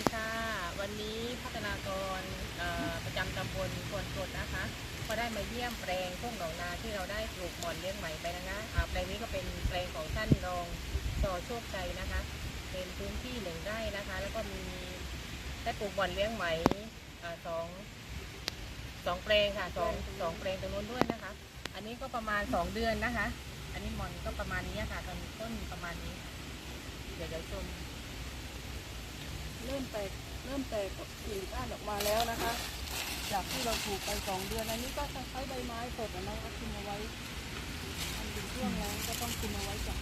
ดีค่ะ วันนี้พัฒนากรประจำตำบลควนกดนะคะก็ได้มาเยี่ยมแปลงทุ่งหนองนาที่เราได้ปลูกหมอนเลี้ยงไหมไปนะคะแปลงนี้ก็เป็นแปลงของท่านรองจอโชคชัยนะคะ เป็นพื้นที่หนึ่งไร่นะคะ แล้วก็มีได้ปลูกหมอนเลี้ยงไหม่สองสองแปลงค่ะสองสองแปลงตรงนู้นด้วยนะคะ อันนี้ก็ประมาณสองเดือนนะคะ อันนี้หมอนก็ประมาณนี้ค่ะตอนต้นประมาณนี้ เดี๋ยวเดี๋ยวชม ริ่มแตกเริ่มแตกกิ่งก้านออกมาแล้วนะคะ จากที่เราปลูกไปสองเดือนอันนี้ก็จะใช้ใบไม้สดอะนะคะคุมเอาไว้ทำเป็นช่วงแรงก็ต้องคุมเอาไว้จ้ะ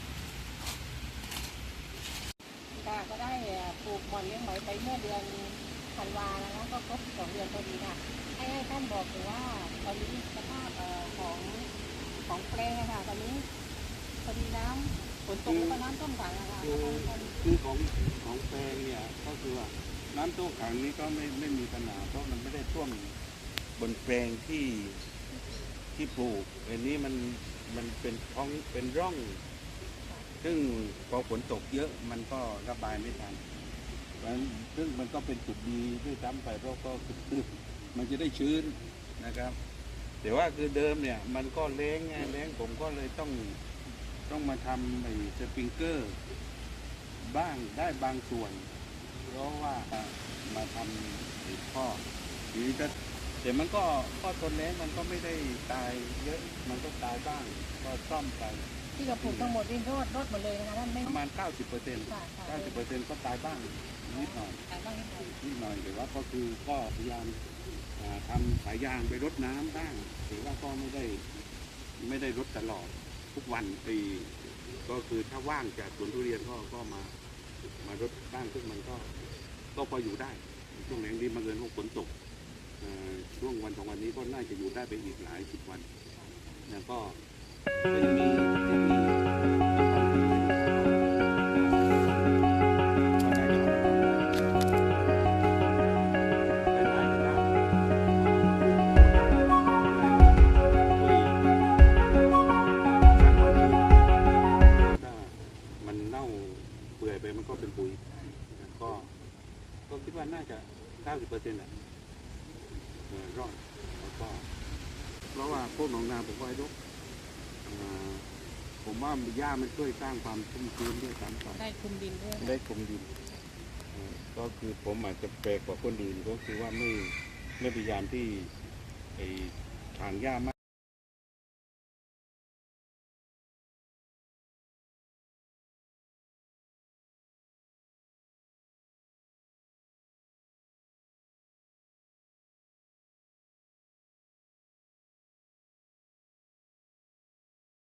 ค่ะก็ได้ปลูกหมอนเลี้ยงไหมไปเมื่อเดือนธันวาแล้วก็ครบสองเดือนพอดีค่ะให้ให้ท่านบอกถึงว่าตอนนี้สภาพของของแปลงค่ะตอนนี้พอดีน้ำ ฝนตกแล้วก็น้ำท่วมขังอะค่ะคือท่านท่านคือของของแปลงเนี่ยก็คือว่าน้ำท่วมขังนี้ก็ไม่ไม่มีปัญหาเพราะมันไม่ได้ท่วมบนแปลงที่ที่ปลูกอันนี้มันมันเป็นท้องเป็นร่อง ซึ่งพอฝนตกเยอะมันก็ระบายไม่ทันเพราะฉะนั้นซึ่งมันก็เป็นจุดดีด้วยซ้ำไปเพราะก็คือมันจะได้ชื้นนะครับ แต่ว่าคือเดิมเนี่ยมันก็แล้งไงแล้งผมก็เลยต้อง ต้องมาทำไอ้สปริงเกอร์ บ้างได้บางส่วน เพราะว่ามาทำไอ้ข้อทีนี้ก็แต่มันก็ก็ทนแล้งมันก็ไม่ได้ตายเยอะมันก็ตายบ้างก็ซ่อมไปที่เราปลูกทั้งหมดนี่รอดรอดหมดเลยนะคะท่านไม่ประมาณ 90เปอร์เซ็นต์ค่ะค่ะ90เปอร์เซ็นต์ก็ตายบ้างนิดหน่อยตายบ้างนิดหน่อยนิดหน่อยแต่ว่าก็คือก็พยายามอ่าทำสายยางไปรดน้ำบ้างแต่ว่าก็ไม่ได้ไม่ได้รดตลอด ทุกวันปีก็คือถ้าว่างจากสวนทุเรียนก็ก็มามารดบ้างซึ่งมันก็ก็พออยู่ได้ช่วงแรงดีมาเกินพวกฝนตกช่วงวันสองวันนี้ก็น่าจะอยู่ได้ไปอีกหลายสิบวัน แล้วก็ก็ยังมี มันก็เป็นปุ๋ยก็ก็คิดว่าน่าจะ 90เปอร์เซ็นต์แหละเออรอดแล้วก็ เพราะว่าพวกหนองนาผมก็ไอ้ดกเอ่อผมว่าหญ้ามันช่วยสร้างความชุ่มชื้นด้วยซ้ำไปได้คุมดินด้วยได้คงดินเอ่อก็คือผมอาจจะแปลกกว่าคนอื่นก็คือว่าไม่ไม่พยายามที่ไอ้ทางหญ้ามาก